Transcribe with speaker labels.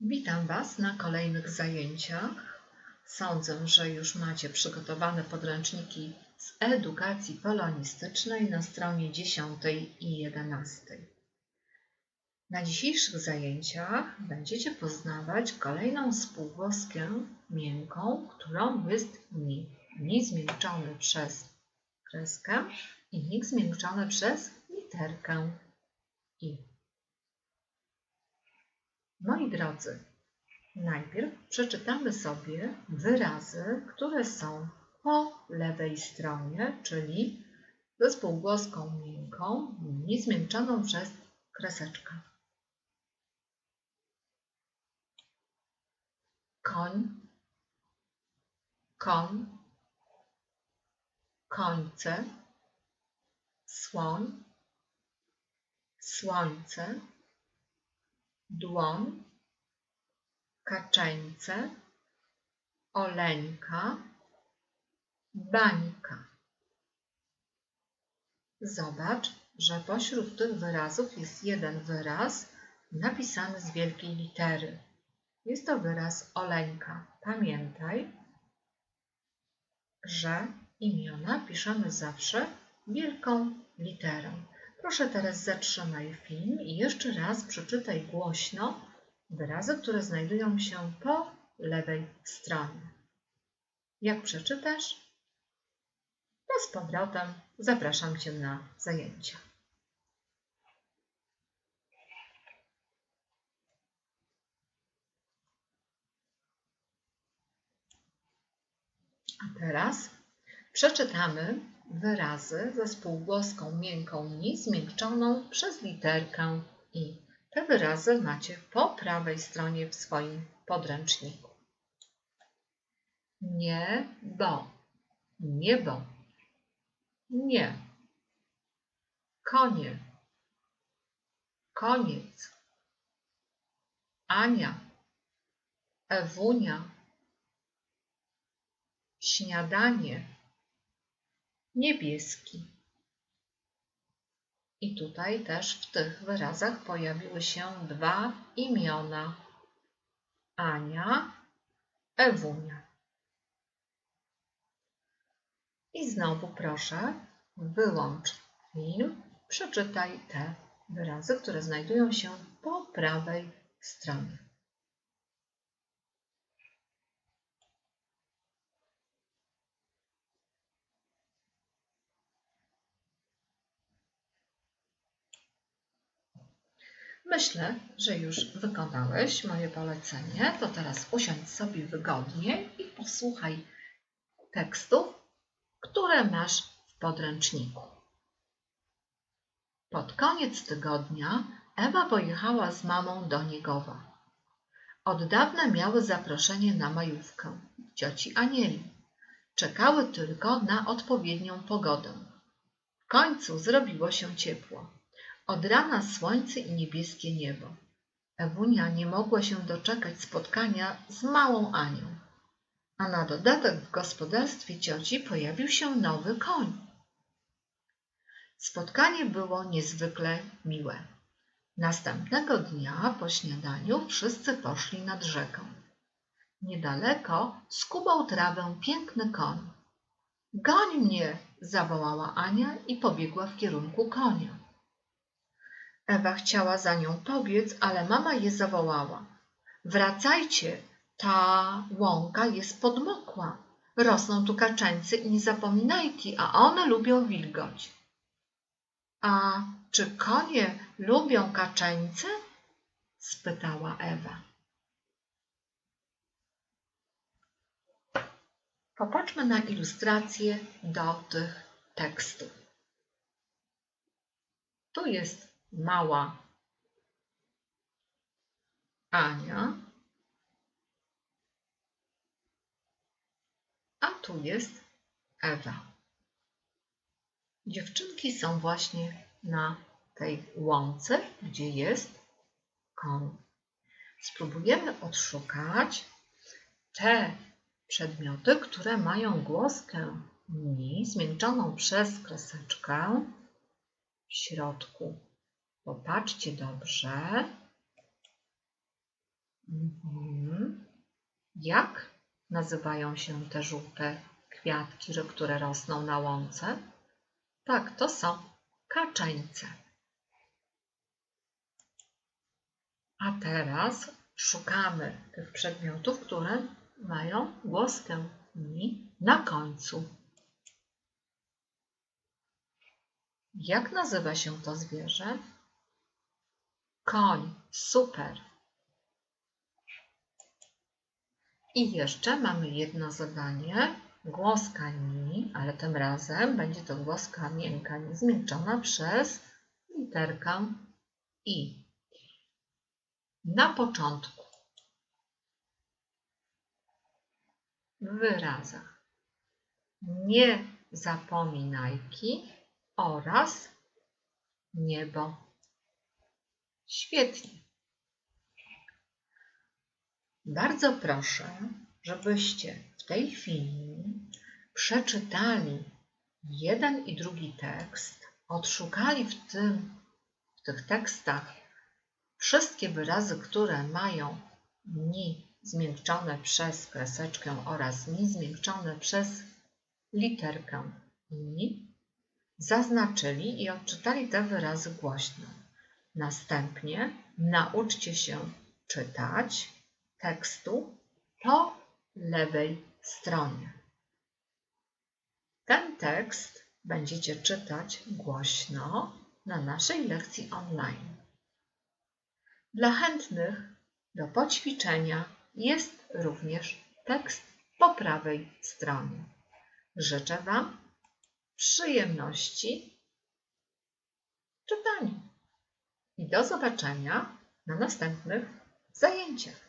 Speaker 1: Witam Was na kolejnych zajęciach. Sądzę, że już macie przygotowane podręczniki z edukacji polonistycznej na stronie 10 i 11. Na dzisiejszych zajęciach będziecie poznawać kolejną spółgłoskę miękką, którą jest ni. Ni zmiękczony przez kreskę i nik zmiękczony przez literkę i. Moi drodzy, najpierw przeczytamy sobie wyrazy, które są po lewej stronie, czyli ze spółgłoską miękką, nie zmiękczoną przez kreseczkę. Koń, koń, końce, słoń, słońce, dłoń, kaczeńce, oleńka, bańka. Zobacz, że pośród tych wyrazów jest jeden wyraz napisany z wielkiej litery. Jest to wyraz oleńka. Pamiętaj, że imiona piszemy zawsze wielką literą. Proszę teraz zatrzymaj film i jeszcze raz przeczytaj głośno wyrazy, które znajdują się po lewej stronie. Jak przeczytasz, to z powrotem zapraszam Cię na zajęcia. A teraz przeczytamy wyrazy ze spółgłoską miękką ni zmiękczoną przez literkę i. Te wyrazy macie po prawej stronie w swoim podręczniku. Nie, bo, niebo, nie, konie, koniec, Ania, Ewunia, śniadanie, niebieski. I tutaj też w tych wyrazach pojawiły się dwa imiona. Ania, Ewunia. I znowu proszę, wyłącz film, przeczytaj te wyrazy, które znajdują się po prawej stronie. Myślę, że już wykonałeś moje polecenie. To teraz usiądź sobie wygodnie i posłuchaj tekstów, które masz w podręczniku. Pod koniec tygodnia Ewa pojechała z mamą do Niegowa. Od dawna miały zaproszenie na majówkę cioci Anieli. Czekały tylko na odpowiednią pogodę. W końcu zrobiło się ciepło. Od rana słońce i niebieskie niebo. Ewunia nie mogła się doczekać spotkania z małą Anią. A na dodatek w gospodarstwie cioci pojawił się nowy koń. Spotkanie było niezwykle miłe. Następnego dnia po śniadaniu wszyscy poszli nad rzekę. Niedaleko skubał trawę piękny koń. Goń mnie! zawołała Ania i pobiegła w kierunku konia. Ewa chciała za nią pobiec, ale mama je zawołała. Wracajcie, ta łąka jest podmokła. Rosną tu kaczeńcy i niezapominajki, a one lubią wilgoć. A czy konie lubią kaczeńce? spytała Ewa. Popatrzmy na ilustrację do tych tekstów. Tu jest mała Ania, a tu jest Ewa. Dziewczynki są właśnie na tej łące, gdzie jest koń. Spróbujemy odszukać te przedmioty, które mają głoskę ni zmiękczoną przez kreseczkę w środku Popatrzcie dobrze. Mhm. Jak nazywają się te żółte kwiatki, które rosną na łące? Tak, to są kaczeńce. A teraz szukamy tych przedmiotów, które mają głoskę ni na końcu. Jak nazywa się to zwierzę? Koń. Super. I jeszcze mamy jedno zadanie. Głoska ni, ale tym razem będzie to głoska miękka, niezmiękczona przez literkę i. Na początku w wyrazach nie zapominajki oraz niebo. Świetnie. Bardzo proszę, żebyście w tej chwili przeczytali jeden i drugi tekst, odszukali w, tym, w tych tekstach wszystkie wyrazy, które mają ni zmiękczone przez kreseczkę oraz ni zmiękczone przez literkę i, zaznaczyli i odczytali te wyrazy głośno. Następnie nauczcie się czytać tekstu po lewej stronie. Ten tekst będziecie czytać głośno na naszej lekcji online. Dla chętnych do poćwiczenia jest również tekst po prawej stronie. Życzę Wam przyjemności w czytaniu i do zobaczenia na następnych zajęciach.